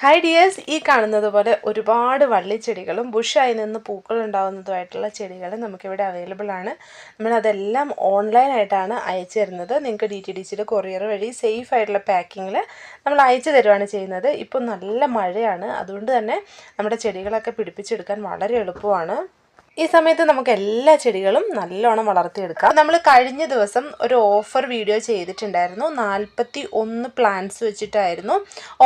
Hi dears ഈ കാണുന്നത് പോലെ ഒരുപാട് വള്ളിച്ചെടികളും ബുഷായി നിന്ന് പൂക്കൾ ഉണ്ടാകുന്നതുമായിട്ടുള്ള ചെടികൾ നമുക്കിവിടെ അവൈലബിൾ ആണ്. നമ്മളതെല്ലാം ഓൺലൈനായിട്ടാണ് അയച്ചു തരുന്നത്. നിങ്ങൾക്ക് ഡി ടി ഡി സിയുടെ കൊറിയർ വഴി സേഫ് ആയിട്ടുള്ള പാക്കിങ്ങിൽ നമ്മൾ അയച്ചു തരുവാണ് ചെയ്യുന്നത്. ഇപ്പോൾ നല്ല മഴയാണ്. അതുകൊണ്ട് തന്നെ നമ്മുടെ ചെടികളൊക്കെ പിടിപ്പിച്ചെടുക്കാൻ വളരെ എളുപ്പമാണ്. ഈ സമയത്ത് നമുക്ക് എല്ലാ ചെടികളും നല്ലോണം വളർത്തിയെടുക്കാം. നമ്മൾ കഴിഞ്ഞ ദിവസം ഒരു ഓഫർ വീഡിയോ ചെയ്തിട്ടുണ്ടായിരുന്നു. നാൽപ്പത്തി ഒന്ന് പ്ലാന്റ്സ് വെച്ചിട്ടായിരുന്നു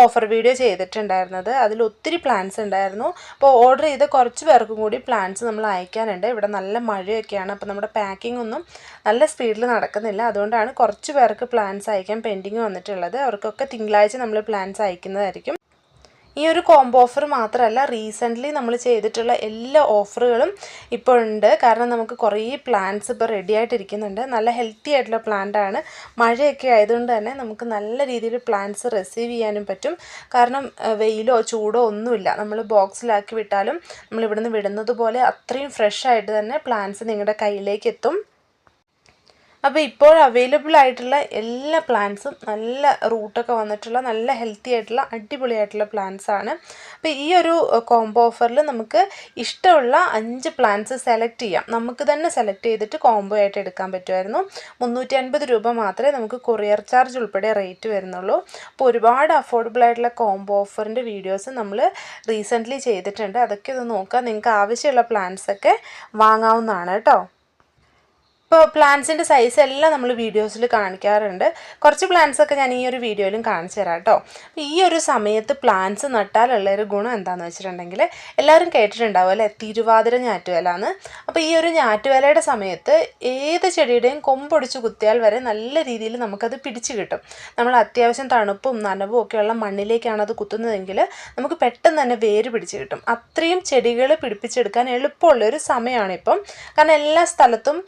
ഓഫർ വീഡിയോ ചെയ്തിട്ടുണ്ടായിരുന്നത്. അതിൽ ഒത്തിരി പ്ലാന്റ്സ് ഉണ്ടായിരുന്നു. അപ്പോൾ ഓർഡർ ചെയ്ത കുറച്ച് പേർക്കും കൂടി പ്ലാന്റ്സ് നമ്മൾ അയക്കാനുണ്ട്. ഇവിടെ നല്ല മഴയൊക്കെയാണ്. അപ്പോൾ നമ്മുടെ പാക്കിംഗ് ഒന്നും നല്ല സ്പീഡിൽ നടക്കുന്നില്ല. അതുകൊണ്ടാണ് കുറച്ച് പേർക്ക് പ്ലാന്റ്സ് അയക്കാൻ പെൻഡിങ് വന്നിട്ടുള്ളത്. അവർക്കൊക്കെ തിങ്കളാഴ്ച നമ്മൾ പ്ലാന്റ്സ് അയക്കുന്നതായിരിക്കും. ഈ ഒരു കോംബോ ഓഫർ മാത്രമല്ല റീസെന്റ്ലി നമ്മൾ ചെയ്തിട്ടുള്ള എല്ലാ ഓഫറുകളും ഇപ്പോൾ ഉണ്ട്. കാരണം നമുക്ക് കുറേ പ്ലാന്റ്സ് ഇപ്പോൾ റെഡി ആയിട്ടിരിക്കുന്നുണ്ട്. നല്ല ഹെൽത്തി ആയിട്ടുള്ള പ്ലാന്റ് ആണ്. മഴയൊക്കെ ആയതുകൊണ്ട് തന്നെ നമുക്ക് നല്ല രീതിയിൽ പ്ലാന്റ്സ് റിസീവ് ചെയ്യാനും പറ്റും. കാരണം വെയിലോ ചൂടോ ഒന്നുമില്ല. നമ്മൾ ബോക്സിലാക്കി വിട്ടാലും നമ്മൾ ഇവിടുന്ന് വിടുന്നത് പോലെ അത്രയും ഫ്രഷ് ആയിട്ട് തന്നെ പ്ലാന്റ്സ് നിങ്ങളുടെ കയ്യിലേക്ക് എത്തും. അപ്പോൾ ഇപ്പോൾ അവൈലബിൾ ആയിട്ടുള്ള എല്ലാ പ്ലാന്റ്സും നല്ല റൂട്ടൊക്കെ വന്നിട്ടുള്ള നല്ല ഹെൽത്തി ആയിട്ടുള്ള അടിപൊളിയായിട്ടുള്ള പ്ലാന്റ്സ് ആണ്. അപ്പോൾ ഈ ഒരു കോംബോ ഓഫറിൽ നമുക്ക് ഇഷ്ടമുള്ള അഞ്ച് പ്ലാന്റ്സ് സെലക്ട് ചെയ്യാം. നമുക്ക് തന്നെ സെലക്ട് ചെയ്തിട്ട് കോംബോ ആയിട്ട് എടുക്കാൻ പറ്റുമായിരുന്നു. മുന്നൂറ്റി അൻപത് രൂപ മാത്രമേ നമുക്ക് കൊറിയർ ചാർജ് ഉൾപ്പെടെ റേറ്റ് വരുന്നുള്ളൂ. അപ്പോൾ ഒരുപാട് അഫോർഡബിൾ ആയിട്ടുള്ള കോംബോ ഓഫറിന്റെ വീഡിയോസ് നമ്മൾ റീസെന്റ്ലി ചെയ്തിട്ടുണ്ട്. അതൊക്കെ ഒന്ന് നോക്കാം. നിങ്ങൾക്ക് ആവശ്യമുള്ള പ്ലാന്റ്സൊക്കെ വാങ്ങാവുന്നതാണ് കേട്ടോ. ഇപ്പോൾ പ്ലാന്റ്സിന്റെ സൈസ് എല്ലാം നമ്മൾ വീഡിയോസിൽ കാണിക്കാറുണ്ട്. കുറച്ച് പ്ലാന്റ്സൊക്കെ ഞാൻ ഈ ഒരു വീഡിയോയിലും കാണിച്ചു തരാം കേട്ടോ ഈ ഒരു സമയത്ത് പ്ലാന്റ്സ് നട്ടാലുള്ള ഒരു ഗുണം എന്താണെന്ന് വെച്ചിട്ടുണ്ടെങ്കിൽ എല്ലാവരും കേട്ടിട്ടുണ്ടാവും അല്ലേ? തിരുവാതിര ഞാറ്റുവേല എന്ന് അപ്പോൾ ഈ ഒരു ഞാറ്റുവേലയുടെ സമയത്ത് ഏത് ചെടിയുടെയും കൊമ്പൊടിച്ച് കുത്തിയാൽ വരെ നല്ല രീതിയിൽ നമുക്കത് പിടിച്ച് കിട്ടും. നമ്മൾ അത്യാവശ്യം തണുപ്പും നനവും ഒക്കെയുള്ള മണ്ണിലേക്കാണ് അത് കുത്തുന്നതെങ്കിൽ നമുക്ക് പെട്ടെന്ന് തന്നെ വേര് പിടിച്ച് കിട്ടും. അത്രയും ചെടികൾ പിടിപ്പിച്ചെടുക്കാൻ എളുപ്പമുള്ള ഒരു സമയമാണ് ഇപ്പം. കാരണം എല്ലാ സ്ഥലത്തും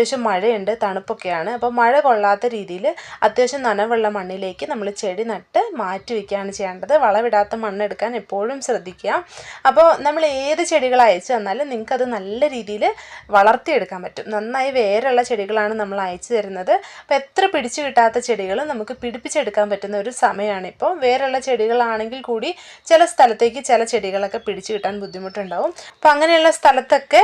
അത്യാവശ്യം മഴയുണ്ട് തണുപ്പൊക്കെയാണ്. അപ്പോൾ മഴ കൊള്ളാത്ത രീതിയിൽ അത്യാവശ്യം നനവുള്ള മണ്ണിലേക്ക് നമ്മൾ ചെടി നട്ട് മാറ്റി വയ്ക്കുകയാണ് ചെയ്യേണ്ടത്. വളവിടാത്ത മണ്ണെടുക്കാൻ എപ്പോഴും ശ്രദ്ധിക്കുക. അപ്പോൾ നമ്മൾ ഏത് ചെടികൾ അയച്ചു തന്നാലും നിങ്ങൾക്കത് നല്ല രീതിയിൽ വളർത്തിയെടുക്കാൻ പറ്റും. നന്നായി വേരുള്ള ചെടികളാണ് നമ്മൾ അയച്ചു തരുന്നത്. അപ്പോൾ എത്ര പിടിച്ചു കിട്ടാത്ത ചെടികളും നമുക്ക് പിടിപ്പിച്ചെടുക്കാൻ പറ്റുന്ന ഒരു സമയമാണ് ഇപ്പോൾ. വേരുള്ള ചെടികളാണെങ്കിൽ കൂടി ചില സ്ഥലത്തേക്ക് ചില ചെടികളൊക്കെ പിടിച്ചു കിട്ടാൻ ബുദ്ധിമുട്ടുണ്ടാവും. അപ്പോൾ അങ്ങനെയുള്ള സ്ഥലത്തൊക്കെ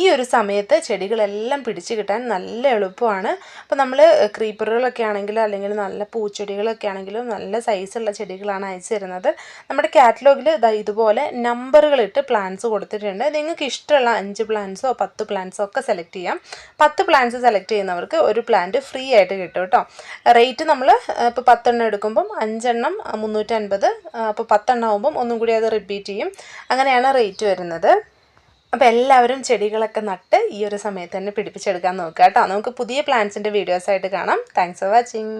ഈ ഒരു സമയത്ത് ചെടികളെല്ലാം പിടിച്ചു കിട്ടാൻ നല്ല എളുപ്പമാണ്. അപ്പോൾ നമ്മൾ ക്രീപ്പറുകളൊക്കെ ആണെങ്കിലും അല്ലെങ്കിൽ നല്ല പൂച്ചെടികളൊക്കെ ആണെങ്കിലും നല്ല സൈസുള്ള ചെടികളാണ് അയച്ചു തരുന്നത്. നമ്മുടെ കാറ്റലോഗിൽ ഇതാ ഇതുപോലെ നമ്പറുകളിട്ട് പ്ലാന്റ്സ് കൊടുത്തിട്ടുണ്ട്. നിങ്ങൾക്ക് ഇഷ്ടമുള്ള അഞ്ച് പ്ലാന്റ്സോ പത്ത് പ്ലാന്റ്സോ ഒക്കെ സെലക്ട് ചെയ്യാം. പത്ത് പ്ലാന്റ്സ് സെലക്ട് ചെയ്യുന്നവർക്ക് ഒരു പ്ലാന്റ് ഫ്രീ ആയിട്ട് കിട്ടും കേട്ടോ റേറ്റ് നമ്മൾ ഇപ്പോൾ പത്തെണ്ണം എടുക്കുമ്പം അഞ്ചെണ്ണം മുന്നൂറ്റൻപത് അപ്പോൾ പത്തെണ്ണം ആകുമ്പം ഒന്നും കൂടി അത് റിപ്പീറ്റ് ചെയ്യും. അങ്ങനെയാണ് റേറ്റ് വരുന്നത്. അപ്പോൾ എല്ലാവരും ചെടികളൊക്കെ നട്ട് ഈ ഒരു സമയത്ത് തന്നെ പിടിപ്പിച്ചെടുക്കാൻ നോക്കുക കേട്ടോ നമുക്ക് പുതിയ പ്ലാന്റ്സിന്റെ വീഡിയോസായിട്ട് കാണാം. Thanks for watching